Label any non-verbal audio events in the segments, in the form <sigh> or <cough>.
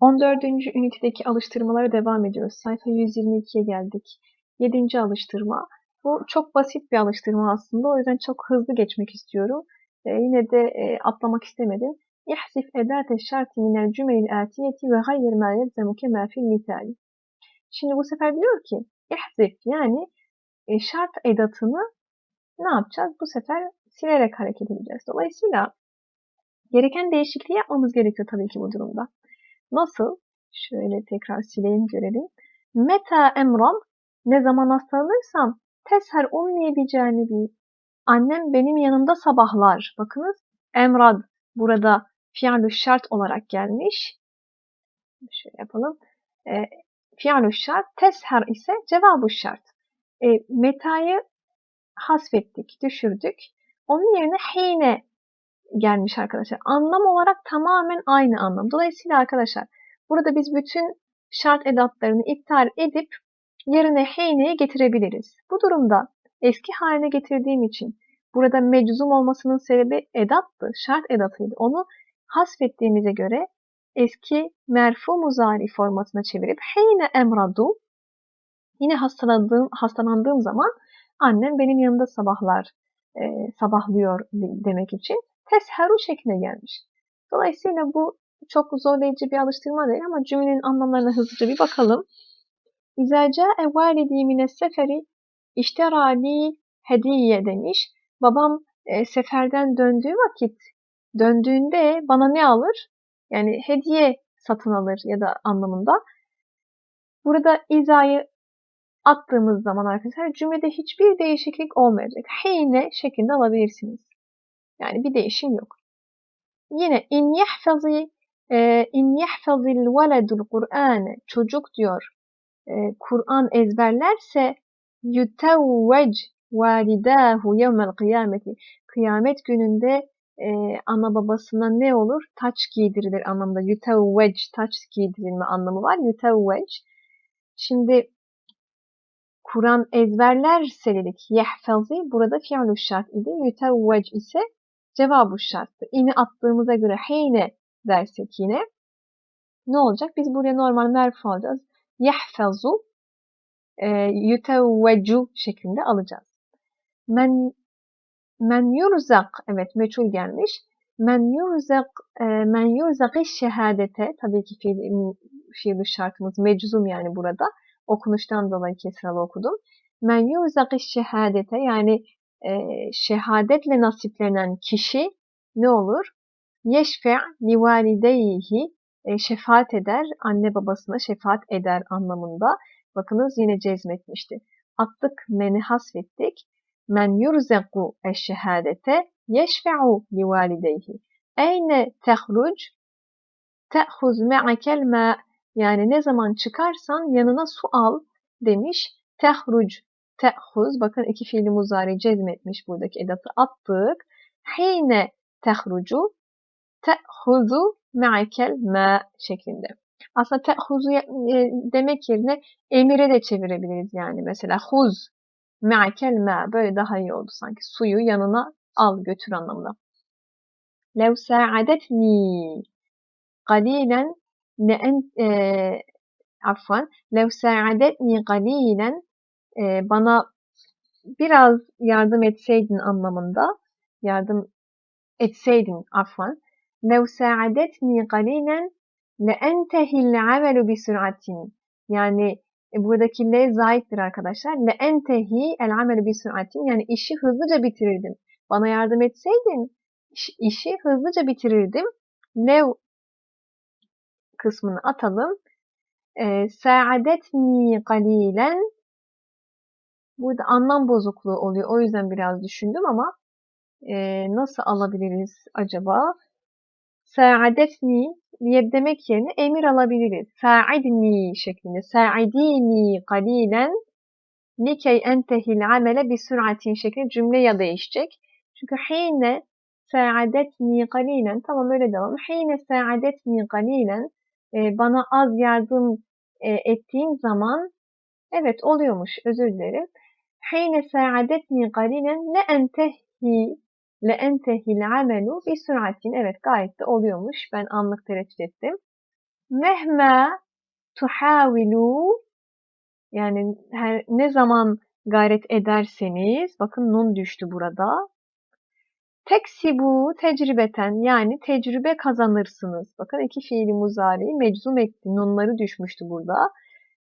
14. ünitedeki alıştırmalara devam ediyoruz. Sayfa 122'ye geldik. 7. alıştırma. Bu çok basit bir alıştırma aslında. O yüzden çok hızlı geçmek istiyorum. Ee, yine de e, atlamak istemedim. İhsif edate şarti minel cümelil atiyeti ve hayır ma yelzemuke ma fil. Şimdi bu sefer diyor ki ihsif yani e, şart edatını ne yapacağız? Bu sefer silerek hareket edeceğiz. Dolayısıyla gereken değişikliği yapmamız gerekiyor tabii ki bu durumda. Nasıl? Şöyle tekrar sileyim görelim. Meta emran ne zaman hastalanırsam tesher ummi bi canibi. Annem benim yanımda sabahlar. Bakınız emrad burada fiilü şart olarak gelmiş. Şöyle yapalım. E, fiilü şart tesher ise cevabı şart. E, metayı hasfettik, düşürdük. Onun yerine hine gelmiş arkadaşlar. Anlam olarak tamamen aynı anlam. Dolayısıyla arkadaşlar burada biz bütün şart edatlarını iptal edip yerine heyneyi getirebiliriz. Bu durumda eski haline getirdiğim için burada meczum olmasının sebebi edattı, şart edatıydı. Onu hasfettiğimize göre eski merfu muzari formatına çevirip heyne emradu yine hastalandığım, hastalandığım zaman annem benim yanımda sabahlar e, sabahlıyor demek için tesheru şekline gelmiş. Dolayısıyla bu çok zorlayıcı bir alıştırma değil ama cümlenin anlamlarına hızlıca bir bakalım. İzâ câe validî mines seferi işterâli hediye demiş. Babam e, seferden döndüğü vakit döndüğünde bana ne alır? Yani hediye satın alır ya da anlamında. Burada izayı attığımız zaman arkadaşlar cümlede hiçbir değişiklik olmayacak. Heyne şeklinde alabilirsiniz. Yani bir değişim yok. Yine in yahfazi e, in yahfazil veledul Kur'an çocuk diyor e, Kur'an ezberlerse yutevvec validahu yevmel kıyameti kıyamet gününde e, ana babasına ne olur? Taç giydirilir anlamında. Yutevvec taç giydirilme anlamı var. Yutevvec. Şimdi Kur'an ezberlerse dedik. Yehfazi burada fiilü şart idi. Yutevvec ise cevabı şarttı. İni attığımıza göre heyne dersek yine ne olacak? Biz buraya normal merfu alacağız. Yehfazu e, yutevvecu şeklinde alacağız. Men men yurzak evet meçhul gelmiş. Men yurzak e, men yurzakı şehadete tabii ki fiil, fiil şartımız meczum yani burada. Okunuştan dolayı kesralı okudum. Men yurzakı şehadete yani e, şehadetle nasiplenen kişi ne olur? Yeşfe li valideyhi e, şefaat eder, anne babasına şefaat eder anlamında. Bakınız yine cezmetmişti. Attık meni hasfettik. Men yurzeku eşşehadete yeşfe'u li valideyhi. Eyne tehruc te'huz me'akel ma yani ne zaman çıkarsan yanına su al demiş. Tehruc te'huz bakın iki fiili muzari cezmetmiş buradaki edatı attık. Hine tehrucu te'huzu me'akel ma şeklinde. Aslında te'huzu e, demek yerine emire de çevirebiliriz yani. Mesela huz me'akel ma böyle daha iyi oldu sanki. Suyu yanına al götür anlamında. Lev sa'adetni qalilen ne en e, afwan lev sa'adetni qalilen e, bana biraz yardım etseydin anlamında yardım etseydin afwan lev sa'adetni qalilen le entehil amelu bi süratin yani e, buradaki le zayittir arkadaşlar. Le entehi el amelu bi süratin yani işi hızlıca bitirirdim. Bana yardım etseydin işi hızlıca bitirirdim. Lev kısmını atalım. E, Sa'adetni qalilen Burada anlam bozukluğu oluyor. O yüzden biraz düşündüm ama e, nasıl alabiliriz acaba? Sa'adetni diye demek yerine emir alabiliriz. Sa'idni şeklinde. Sa'idini qalilen likey entehil amele bi süratin şeklinde cümle ya değişecek. Çünkü hine sa'adetni qalilen tamam öyle devam. Hine sa'adetni qalilen e, bana az yardım e, ettiğin zaman evet oluyormuş özür dilerim. Le entehi le entehil amelu bi süratin. Evet gayet de oluyormuş. Ben anlık tereddüt ettim. Mehme tuhavilu yani her, ne zaman gayret ederseniz bakın nun düştü burada. Teksibu tecrübeten yani tecrübe kazanırsınız. Bakın iki fiili muzari meczum etti. Nunları düşmüştü burada.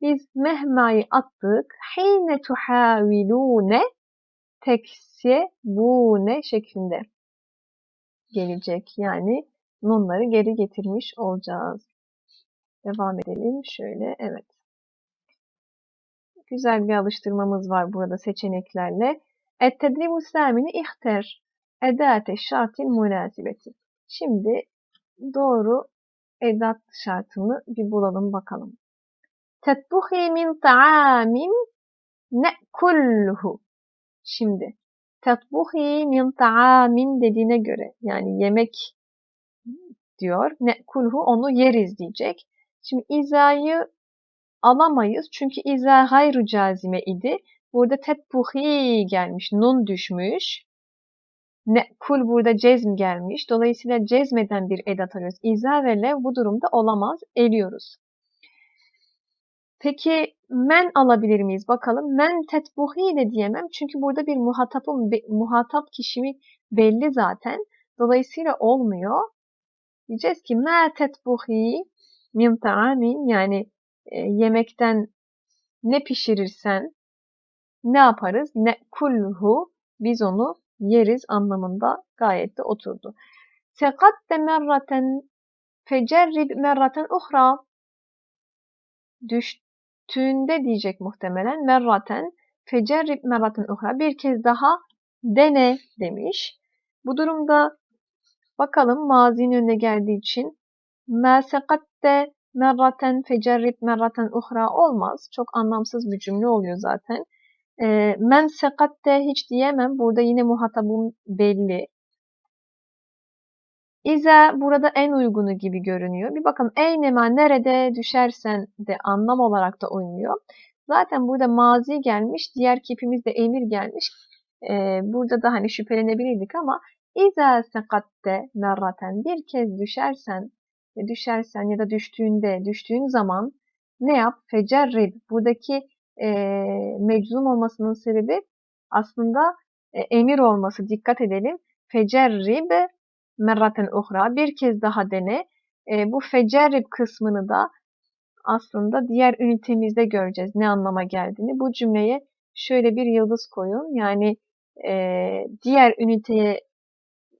Biz mehmayı attık. Hine tuhavilune teksibune şeklinde gelecek. Yani nunları geri getirmiş olacağız. Devam edelim. Şöyle evet. Güzel bir alıştırmamız var burada seçeneklerle. Et-tedribu samini ihter edate şartil münasibeti. Şimdi doğru edat şartını bir bulalım bakalım. Tetbuhi min ta'amin ne'kulhu. Şimdi tetbuhi min ta'amin dediğine göre yani yemek diyor. Ne'kulhu onu yeriz diyecek. Şimdi izayı alamayız. Çünkü iza gayru cazime idi. Burada tetbuhi gelmiş. Nun düşmüş. Ne'kul burada cezm gelmiş. Dolayısıyla cezmeden bir edat arıyoruz. İza ve lev bu durumda olamaz. Eliyoruz. Peki men alabilir miyiz? Bakalım. Men tetbuhi de diyemem. Çünkü burada bir muhatapım, muhatap kişimi belli zaten. Dolayısıyla olmuyor. Diyeceğiz ki ma tetbuhi min ta'amin yani e, yemekten ne pişirirsen ne yaparız? Ne kulhu biz onu yeriz anlamında gayet de oturdu. Sekadde merraten fecerrib merraten uhra düştüğünde diyecek muhtemelen merraten fecerrib merraten uhra bir kez daha dene demiş. Bu durumda bakalım mazinin önüne geldiği için ma sekatte merraten fecerrib merraten uhra olmaz. Çok anlamsız bir cümle oluyor zaten. E, men sekatte hiç diyemem. Burada yine muhatabım belli. İze burada en uygunu gibi görünüyor. Bir bakalım eynema nerede düşersen de anlam olarak da uymuyor. Zaten burada mazi gelmiş. Diğer kipimiz de emir gelmiş. Ee, burada da hani şüphelenebilirdik ama İza sekatte merraten bir kez düşersen düşersen ya da düştüğünde düştüğün zaman ne yap? Fecerrib buradaki e, meczum olmasının sebebi aslında e, emir olması. Dikkat edelim. Fecerrib merraten uhra bir kez daha dene. E, bu fecerrib kısmını da aslında diğer ünitemizde göreceğiz ne anlama geldiğini. Bu cümleye şöyle bir yıldız koyun. Yani e, diğer üniteye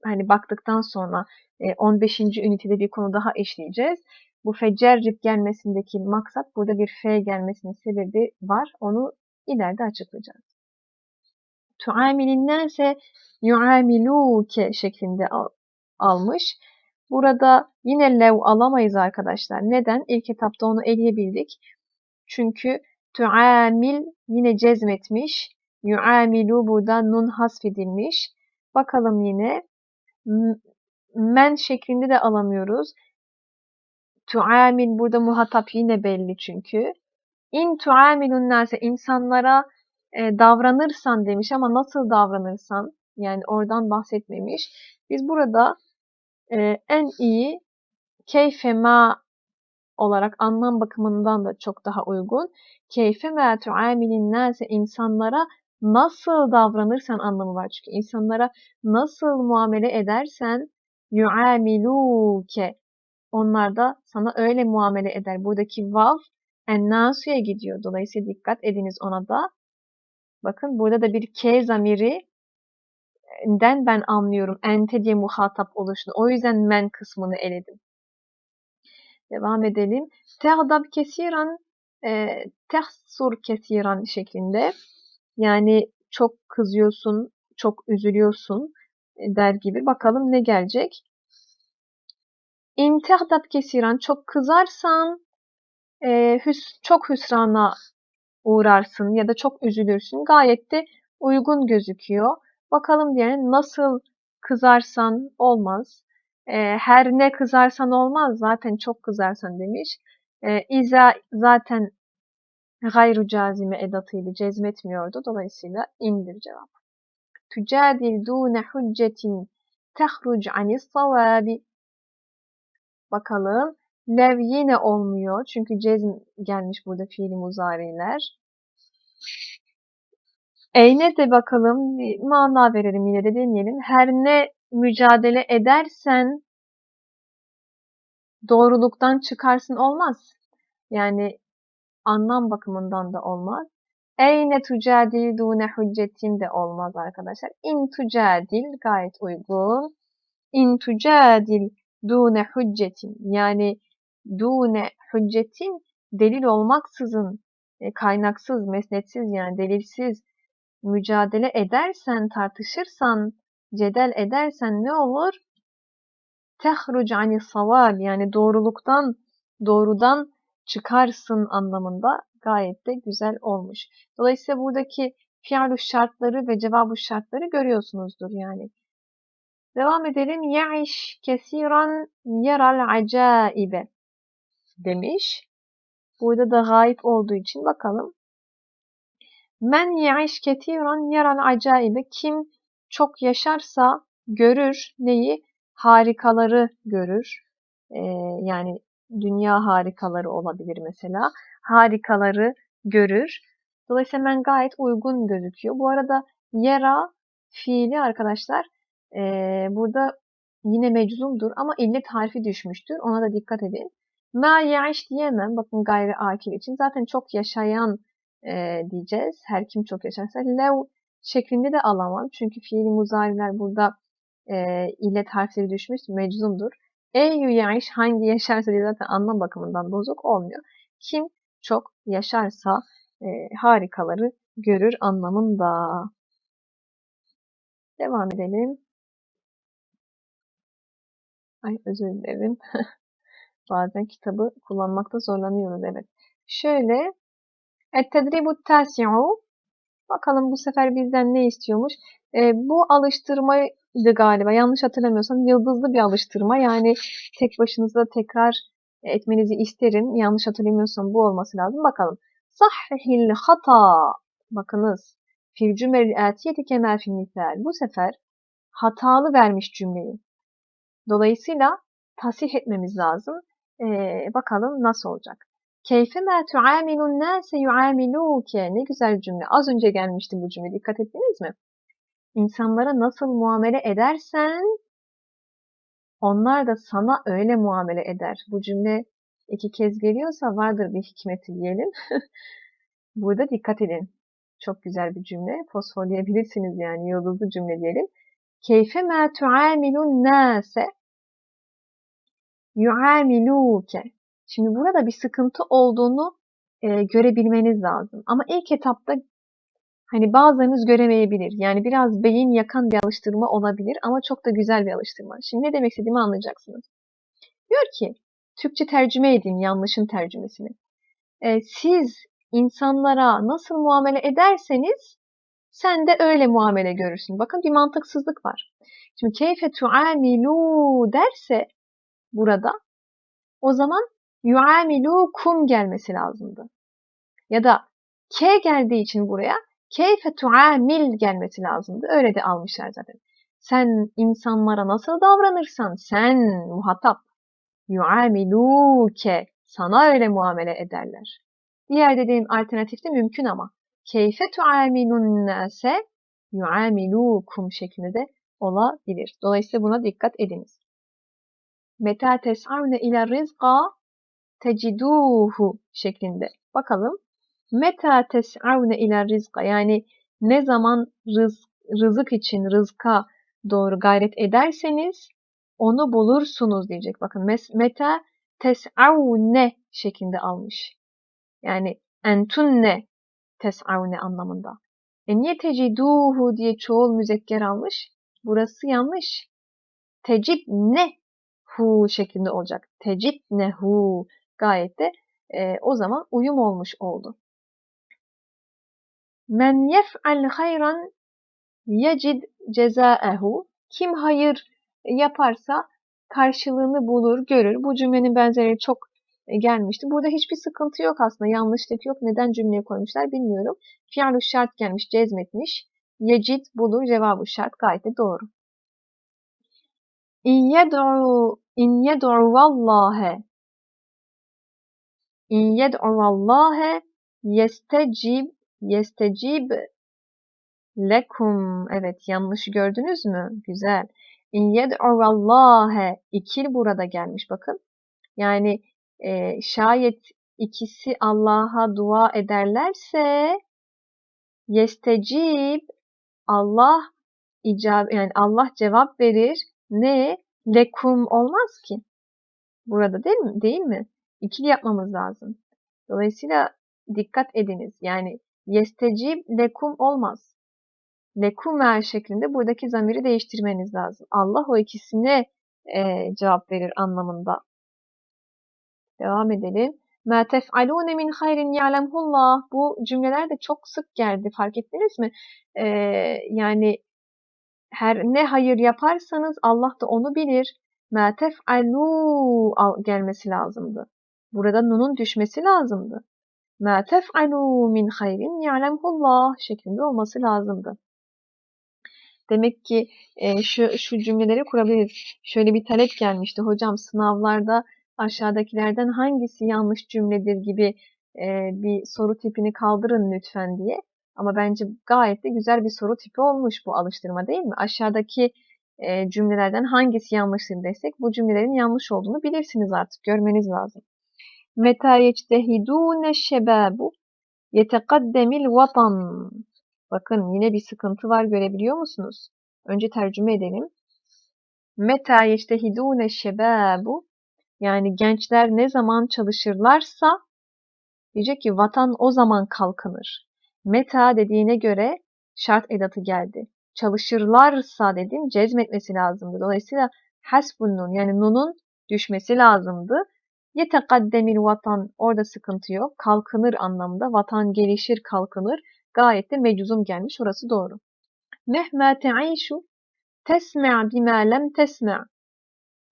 hani baktıktan sonra 15. ünitede bir konu daha işleyeceğiz. Bu fecerrib gelmesindeki maksat burada bir fe gelmesinin sebebi var. Onu ileride açıklayacağız. Tuamilinnâse yuamilûke şeklinde al, almış. Burada yine lev alamayız arkadaşlar. Neden? İlk etapta onu eleyebildik. Çünkü tuamil yine cezmetmiş. Yuamilu burada nun hasfedilmiş. Bakalım yine men şeklinde de alamıyoruz. Tuamil burada muhatap yine belli çünkü. İn tuamilun nase insanlara e, davranırsan demiş ama nasıl davranırsan yani oradan bahsetmemiş. Biz burada e, en iyi keyfe ma olarak anlam bakımından da çok daha uygun. Keyfe ma tuamilin nase insanlara nasıl davranırsan anlamı var. Çünkü insanlara nasıl muamele edersen yuamiluke onlar da sana öyle muamele eder. Buradaki vav ennasu'ya gidiyor. Dolayısıyla dikkat ediniz ona da. Bakın burada da bir ke zamiri den ben anlıyorum. Ente diye muhatap oluşunu. O yüzden men kısmını eledim. Devam edelim. Tehdab kesiran e, tehsur kesiran şeklinde. Yani çok kızıyorsun, çok üzülüyorsun e, der gibi. Bakalım ne gelecek. İn kesiran çok kızarsan e, hüs, çok hüsrana uğrarsın ya da çok üzülürsün. Gayet de uygun gözüküyor. Bakalım diye nasıl kızarsan olmaz. E, her ne kızarsan olmaz zaten çok kızarsan demiş. E, İza zaten gayru cazime edatıyla cezmetmiyordu. Dolayısıyla indir cevap. Tücadil dûne hüccetin tehruc anis savabi. Bakalım Lev yine olmuyor. Çünkü cezm gelmiş burada fiili muzariler. Eyne de bakalım bir mana verelim yine de deneyelim. Her ne mücadele edersen doğruluktan çıkarsın olmaz. Yani anlam bakımından da olmaz. Eyne tucadil dune hüccetin de olmaz arkadaşlar. İn tucadil gayet uygun. İn tucadil dune hüccetin yani dune hüccetin delil olmaksızın e, kaynaksız, mesnetsiz yani delilsiz mücadele edersen, tartışırsan, cedel edersen ne olur? Tehruc ani saval yani doğruluktan, doğrudan çıkarsın anlamında gayet de güzel olmuş. Dolayısıyla buradaki fi'lu şartları ve cevabı şartları görüyorsunuzdur yani. Devam edelim. Ya'iş kesiran yaral acaibe demiş. Burada da gayip olduğu için bakalım. Men ya'iş ketiran yaral acaibe. Kim çok yaşarsa görür neyi? Harikaları görür. Ee, yani dünya harikaları olabilir mesela. Harikaları görür. Dolayısıyla men gayet uygun gözüküyor. Bu arada yera fiili arkadaşlar e, burada yine meczumdur ama illet harfi düşmüştür. Ona da dikkat edin. Ma ya'iş diyemem. Bakın gayri akil için. Zaten çok yaşayan e, diyeceğiz. Her kim çok yaşarsa. Lev şeklinde de alamam. Çünkü fiili muzariler burada e, illet harfleri düşmüş. Meczumdur. Eyyü ya'iş hangi yaşarsa diye zaten anlam bakımından bozuk olmuyor. Kim çok yaşarsa e, harikaları görür anlamında. Devam edelim. Ay özür dilerim. <laughs> Bazen kitabı kullanmakta zorlanıyoruz evet. Şöyle Et-tedribu tasi'u Bakalım bu sefer bizden ne istiyormuş? E, bu alıştırmaydı galiba. Yanlış hatırlamıyorsam yıldızlı bir alıştırma. Yani tek başınıza tekrar etmenizi isterim. Yanlış hatırlamıyorsam bu olması lazım. Bakalım. Sahhil hata. Bakınız. Fil cümleli atiyeti kemel fil. Bu sefer hatalı vermiş cümleyi. Dolayısıyla tasih etmemiz lazım. Ee, bakalım nasıl olacak. Keyfeme tuamilun nase yuamiluke. Ne güzel cümle. Az önce gelmişti bu cümle. Dikkat ettiniz mi? İnsanlara nasıl muamele edersen onlar da sana öyle muamele eder. Bu cümle iki kez geliyorsa vardır bir hikmeti diyelim. <laughs> Burada dikkat edin. Çok güzel bir cümle. Fosforlayabilirsiniz yani yıldızlı cümle diyelim. Keyfe ma tuamilun nase yuamiluke. Şimdi burada bir sıkıntı olduğunu e, görebilmeniz lazım. Ama ilk etapta hani bazılarınız göremeyebilir. Yani biraz beyin yakan bir alıştırma olabilir ama çok da güzel bir alıştırma. Şimdi ne demek istediğimi anlayacaksınız. Diyor ki, Türkçe tercüme edeyim yanlışın tercümesini. E, siz insanlara nasıl muamele ederseniz sen de öyle muamele görürsün. Bakın bir mantıksızlık var. Şimdi keyfe tuamilu derse burada o zaman yuamilukum gelmesi lazımdı. Ya da K geldiği için buraya keyfe tuamil gelmesi lazımdı. Öyle de almışlar zaten. Sen insanlara nasıl davranırsan sen muhatap yuamiluke sana öyle muamele ederler. Diğer dediğim alternatifte mümkün ama keyfe tuamilun nase yuamilukum şeklinde de olabilir. Dolayısıyla buna dikkat ediniz. Meta tes'avne ila rizqa teciduhu şeklinde. Bakalım. Meta tes'avne ila rizqa yani ne zaman rız, rızık için rızka doğru gayret ederseniz onu bulursunuz diyecek. Bakın meta tes'avne şeklinde almış. Yani entunne tes'avne anlamında. E niye teciduhu diye çoğul müzekker almış? Burası yanlış. Tecid ne hu şeklinde olacak. Tecid ne hu gayet de e, o zaman uyum olmuş oldu. Men yef'al hayran yecid cezaehu. Kim hayır yaparsa karşılığını bulur, görür. Bu cümlenin benzeri çok gelmişti. Burada hiçbir sıkıntı yok aslında. Yanlışlık yok. Neden cümleye koymuşlar bilmiyorum. Fi'lu şart gelmiş, cezmetmiş. Yecid bulur, cevabı şart gayet de doğru. İn yed'u in yed'u vallahe İn yed'uvallâhe yestecib yestecib lekum. Evet yanlışı gördünüz mü? Güzel. İn yed'uvallâhe ikil burada gelmiş bakın. Yani e, şayet ikisi Allah'a dua ederlerse yestecib Allah icab yani Allah cevap verir. Ne? Lekum olmaz ki. Burada değil mi? Değil mi? İkili yapmamız lazım. Dolayısıyla dikkat ediniz. Yani yestecib lekum olmaz. Lekum ver şeklinde buradaki zamiri değiştirmeniz lazım. Allah o ikisine e, cevap verir anlamında. Devam edelim. مَا تَفْعَلُونَ مِنْ خَيْرٍ يَعْلَمْهُ اللّٰهِ Bu cümleler de çok sık geldi. Fark ettiniz mi? Ee, yani her ne hayır yaparsanız Allah da onu bilir. مَا تَفْعَلُوا gelmesi lazımdı. Burada nunun düşmesi lazımdı. مَا تَفْعَلُوا مِنْ خَيْرٍ يَعْلَمْهُ اللّٰهِ şeklinde olması lazımdı. Demek ki e, şu, şu cümleleri kurabiliriz. Şöyle bir talep gelmişti. Hocam sınavlarda aşağıdakilerden hangisi yanlış cümledir gibi e, bir soru tipini kaldırın lütfen diye. Ama bence gayet de güzel bir soru tipi olmuş bu alıştırma değil mi? Aşağıdaki e, cümlelerden hangisi yanlıştır desek bu cümlelerin yanlış olduğunu bilirsiniz artık. Görmeniz lazım. Meta yectehidûne şebâbu yetekaddemil vatan. Bakın yine bir sıkıntı var görebiliyor musunuz? Önce tercüme edelim. Meta yectehidûne şebâbu yani gençler ne zaman çalışırlarsa diyecek ki vatan o zaman kalkınır. Meta dediğine göre şart edatı geldi. Çalışırlarsa dedim cezmetmesi lazımdı. Dolayısıyla hasbun nun yani nunun düşmesi lazımdı. Yetekaddemil vatan orada sıkıntı yok. Kalkınır anlamda. Vatan gelişir kalkınır. Gayet de mecuzum gelmiş. Orası doğru. Mehme te'işu tesme' bima lem tesme'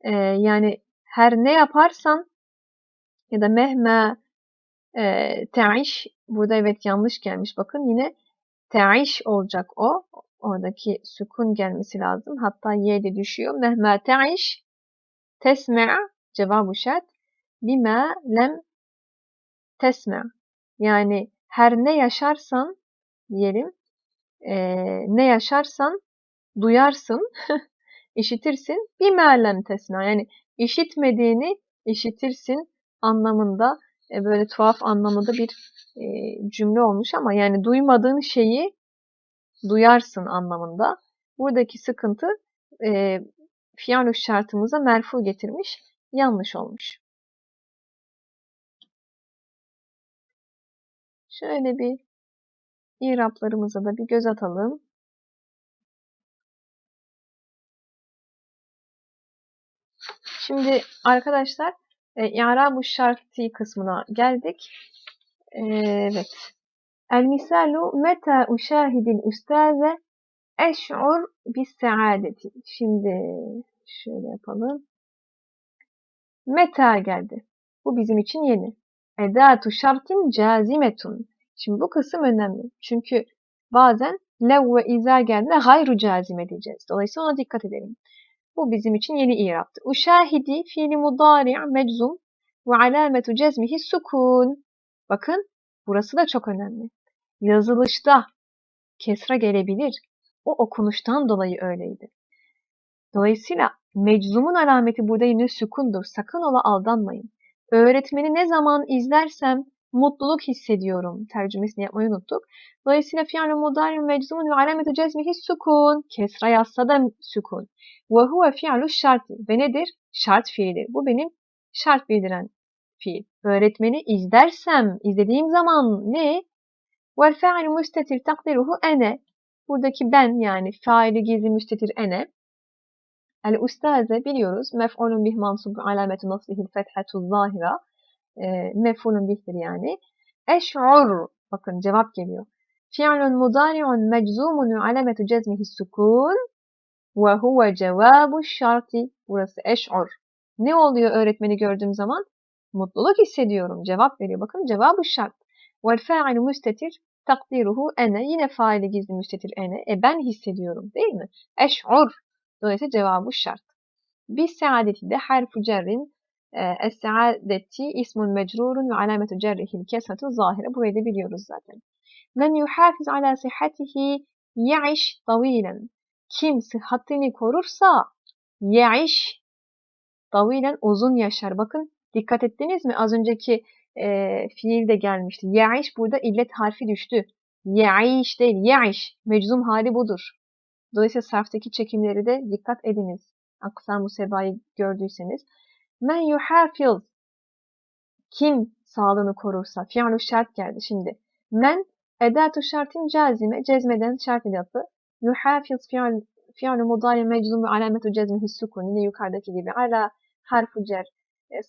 ee, yani her ne yaparsan ya da mehme e, te'iş burada evet yanlış gelmiş. Bakın yine te'iş olacak o. Oradaki sükun gelmesi lazım. Hatta y de düşüyor. Mehme te'iş tesme' cevabı şart. Bima lem tesme' yani her ne yaşarsan diyelim e, ne yaşarsan duyarsın, <laughs> işitirsin. Bir meallem tesna yani işitmediğini işitirsin anlamında e, böyle tuhaf anlamında bir e, cümle olmuş ama yani duymadığın şeyi duyarsın anlamında. Buradaki sıkıntı e, fiyaluş şartımıza merfu getirmiş. Yanlış olmuş. Şöyle bir İraplarımıza da bir göz atalım. Şimdi arkadaşlar e, İ'rab-ı şarti kısmına geldik. E, evet. El misalu meta uşahidil ustaze eş'ur bis saadeti. Şimdi şöyle yapalım. Meta geldi. Bu bizim için yeni. Edatu şartin cazimetun. Şimdi bu kısım önemli. Çünkü bazen lev ve izâ geldiğinde gayru cazime diyeceğiz. Dolayısıyla ona dikkat edelim. Bu bizim için yeni i'raptı. Uşahidi fiili mudari' meczum ve alametu cezmihi sukun. Bakın burası da çok önemli. Yazılışta kesra gelebilir. O okunuştan dolayı öyleydi. Dolayısıyla meczumun alameti burada yine sükundur. Sakın ola aldanmayın. Öğretmeni ne zaman izlersem mutluluk hissediyorum tercümesini yapmayı unuttuk. Dolayısıyla fi'l mudari meczumun ve alametu cezmihi sukun. Kesra yazsa da sukun. Ve huve fi'lu şarti. Ve nedir? Şart fiili. Bu benim şart bildiren fiil. Öğretmeni izlersem, izlediğim zaman ne? Vel fa'il müstetir takdiruhu ene. Buradaki ben yani faili gizli müstetir ene. El ustaze biliyoruz. Mef'ulun bih mansub alametu nasrihil fethatu zahira e, mef'ulun bihtir yani. Eş'ur. Bakın cevap geliyor. Fi'lun mudari'un meczumun alametu cezmihi sukun ve huve cevabu şarti. Burası eş'ur. Ne oluyor öğretmeni gördüğüm zaman? Mutluluk hissediyorum. Cevap veriyor. Bakın cevabı şart. Vel fa'ilu müstetir takdiruhu ene. Yine faili gizli müstetir ene. E ben hissediyorum değil mi? Eş'ur. Dolayısıyla cevabı şart. Bir saadeti de harfu cerrin e, Es-saadeti ismun mecrurun ve alametu cerrihil kesretu zahire. Burayı da biliyoruz zaten. Men yuhafiz ala sihhatihi ya'iş tavilen. Kim sıhhatini korursa ya'iş tavilen uzun yaşar. Bakın dikkat ettiniz mi? Az önceki e, fiil de gelmişti. Ya'iş burada illet harfi düştü. Ya'iş değil, ya'iş. Meczum hali budur. Dolayısıyla sarftaki çekimleri de dikkat ediniz. Aksam-ı sebayı gördüyseniz. Men yuhafiz. Kim sağlığını korursa. Fi'lu şart geldi şimdi. Men edatu şartın cazime. Cezmeden şart edatı. Yuhafiz fi'l fi'lu mudari meczum ve alametu cezmihi sukun. Yine yukarıdaki gibi. Ala harfu cer.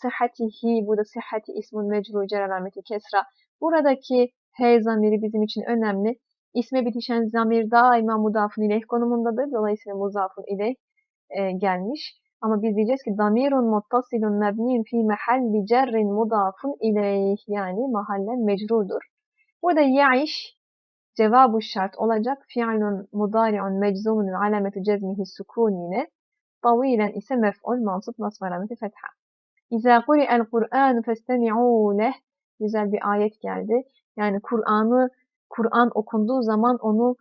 Sıhhatihi. Burada sıhhati ismun mecrur cer alameti kesra. Buradaki he zamiri bizim için önemli. İsme bitişen zamir daima mudafun ileyh konumundadır. Dolayısıyla muzafun ileyh e, gelmiş. Ama biz diyeceğiz ki damirun muttasilun mebniun fi mahalli cerrin mudafun ileyh yani mahallen mecrurdur. Burada ya'iş cevabu şart olacak. Fi'lun mudari'un meczumun ve alametu cezmihi sukun yine. Tavilen ise mef'ul mansub nasb alameti fetha. İza kuri'el Kur'an festemi'u leh. Güzel bir ayet geldi. Yani Kur'an'ı Kur'an okunduğu zaman onu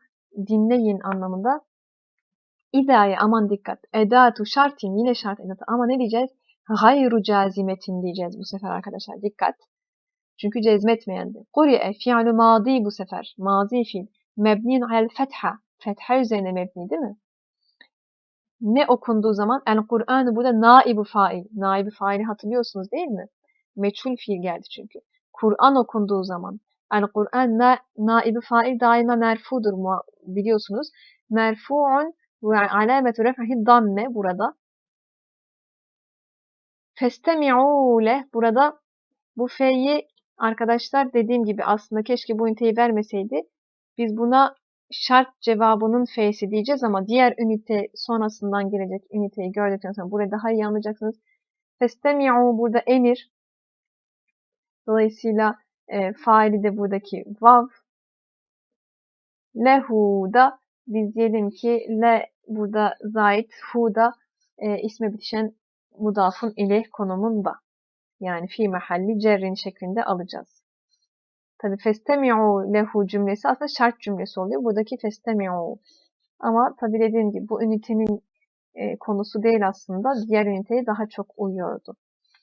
dinleyin anlamında. İda'ya aman dikkat. Edatu şartin yine şart edatı ama ne diyeceğiz? Gayru cazimetin diyeceğiz bu sefer arkadaşlar. Dikkat. Çünkü cezmetmeyendi. Kuri'e fi'lu madi bu sefer. Mazi fiil. Mebnin al fetha. Fetha üzerine mebni değil mi? Ne okunduğu zaman el Kur'an burada naibu fail. Naibu faili hatırlıyorsunuz değil mi? Meçhul fiil geldi çünkü. Kur'an okunduğu zaman el Kur'an na, naibu fail daima merfudur biliyorsunuz. Merfu'un ve alametu ref'ihi damme burada. Festemi'u leh burada bu fe'yi arkadaşlar dediğim gibi aslında keşke bu üniteyi vermeseydi. Biz buna şart cevabının fe'si diyeceğiz ama diğer ünite sonrasından gelecek üniteyi gördükten sonra burada daha iyi anlayacaksınız. Festemi'u burada emir. Dolayısıyla e, faili de buradaki vav. Lehu da biz diyelim ki le burada zait, hu da e, isme bitişen mudafun ileh konumunda. Yani fi mahalli cerrin şeklinde alacağız. Tabi festemi'u lehu cümlesi aslında şart cümlesi oluyor. Buradaki festemi'u. Ama tabi dediğim gibi bu ünitenin e, konusu değil aslında. Diğer üniteye daha çok uyuyordu.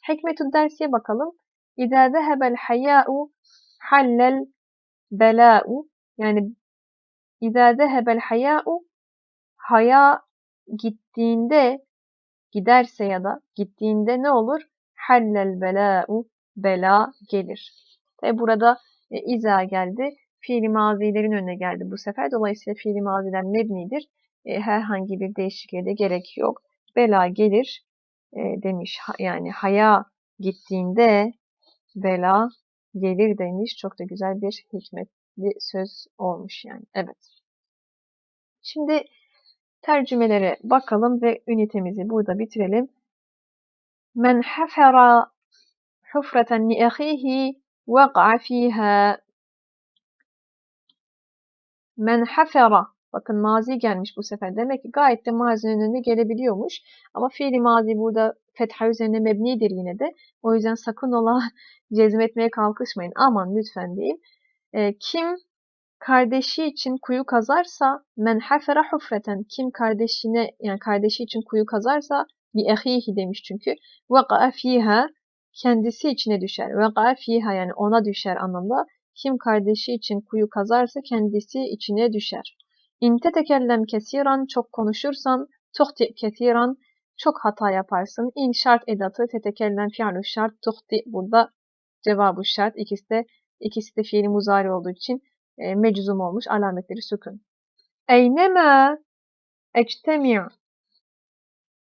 Hikmetü dersiye bakalım. İzâ zehebel hayâ'u hallel belâ'u. Yani İzâ zehebel hayâ'u haya gittiğinde giderse ya da gittiğinde ne olur? Hallel belâ'u bela gelir. Tabi burada e, iza geldi. Fiili mazilerin önüne geldi bu sefer. Dolayısıyla fiili maziler mebnidir. E, herhangi bir değişikliğe de gerek yok. Bela gelir e, demiş. Ha, yani haya gittiğinde bela gelir demiş. Çok da güzel bir hikmetli söz olmuş yani. Evet. Şimdi tercümelere bakalım ve ünitemizi burada bitirelim. Men hafera hufreten li ahihi vaq'a fiha. Men hafera Bakın mazi gelmiş bu sefer. Demek ki gayet de mazinin önüne gelebiliyormuş. Ama fiili mazi burada fetha üzerine mebnidir yine de. O yüzden sakın ola <laughs> cezmetmeye kalkışmayın. Aman lütfen diyeyim. E, kim kardeşi için kuyu kazarsa men hafera hufreten kim kardeşine yani kardeşi için kuyu kazarsa bi ahihi demiş çünkü vaqa'a fiha kendisi içine düşer. Vaqa'a fiha yani ona düşer anlamda. Kim kardeşi için kuyu kazarsa kendisi içine düşer. İn tetekellem kesiran çok konuşursan tuhti kesiran çok hata yaparsın. İn şart edatı tetekellem fi'lu şart tuhti burada cevabı şart ikisi de ikisi de fiili muzari olduğu için e, meczum olmuş alametleri sükun. Eynema ectemi'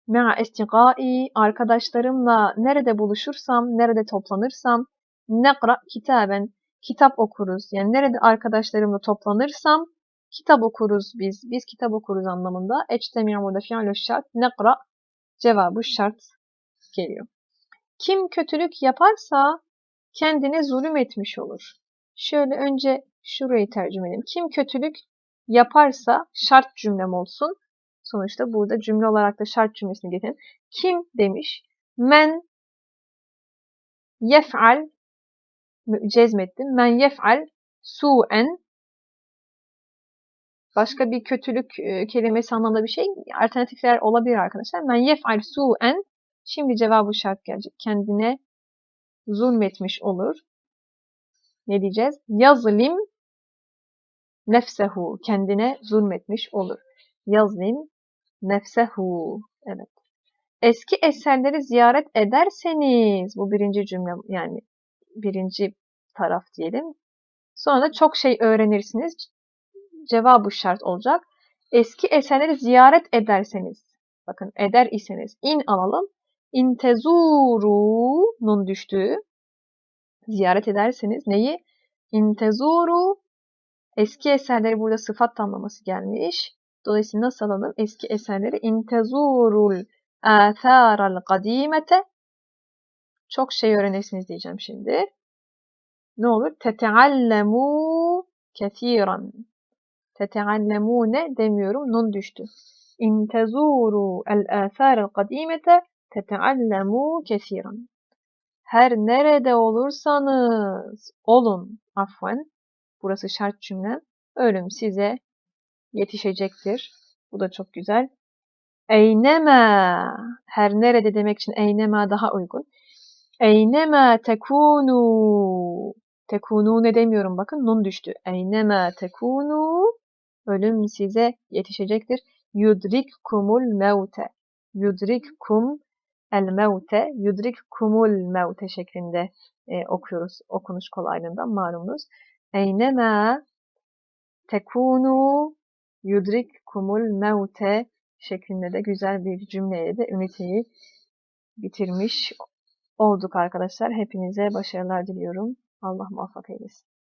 ma'a istiqai arkadaşlarımla nerede buluşursam, nerede toplanırsam nekra kitaben kitap okuruz. Yani nerede arkadaşlarımla toplanırsam kitap okuruz biz. Biz kitap okuruz anlamında. Ectemi' burada fi'lü şart. Nekra cevabı şart geliyor. Kim kötülük yaparsa kendine zulüm etmiş olur. Şöyle önce şurayı tercüme edelim. Kim kötülük yaparsa şart cümlem olsun. Sonuçta burada cümle olarak da şart cümlesini getirin. Kim demiş? Men Yef'al cezmettim. Men yef'al su'en başka bir kötülük e, kelimesi anlamında bir şey alternatifler olabilir arkadaşlar. Men yef'al su'en şimdi cevabı şart gelecek. Kendine zulmetmiş olur. Ne diyeceğiz? Yazlim nefsehu kendine zulmetmiş olur. Yazlim nefsehu. Evet. Eski eserleri ziyaret ederseniz bu birinci cümle yani birinci taraf diyelim. Sonra da çok şey öğrenirsiniz. Cevabı şart olacak. Eski eserleri ziyaret ederseniz bakın eder iseniz in alalım. İntezuru nun düştüğü ziyaret ederseniz neyi? İntezuru eski eserleri burada sıfat tamlaması gelmiş. Dolayısıyla nasıl alalım? Eski eserleri intezurul atharal kadimete çok şey öğrenirsiniz diyeceğim şimdi. Ne olur? Teteallemu kesiran. Teteallemune demiyorum. Nun düştü. İntezuru el atharel kadimete teteallemu kesiran. Her nerede olursanız olun. Afwan. Burası şart cümle. Ölüm size yetişecektir. Bu da çok güzel. Eynema. Her nerede demek için eynema daha uygun. Eynema tekunu. Tekunu ne demiyorum bakın nun düştü. Eynema tekunu. Ölüm size yetişecektir. Yudrikkumul mevte. Yudrikkum el mevte. Yudrikkumul mevte şeklinde e, okuyoruz. Okunuş kolaylığından malumunuz. Eynema tekunu yudrikkumul mevte şeklinde de güzel bir cümleyle de üniteyi bitirmiş olduk arkadaşlar. Hepinize başarılar diliyorum. Allah muvaffak eylesin.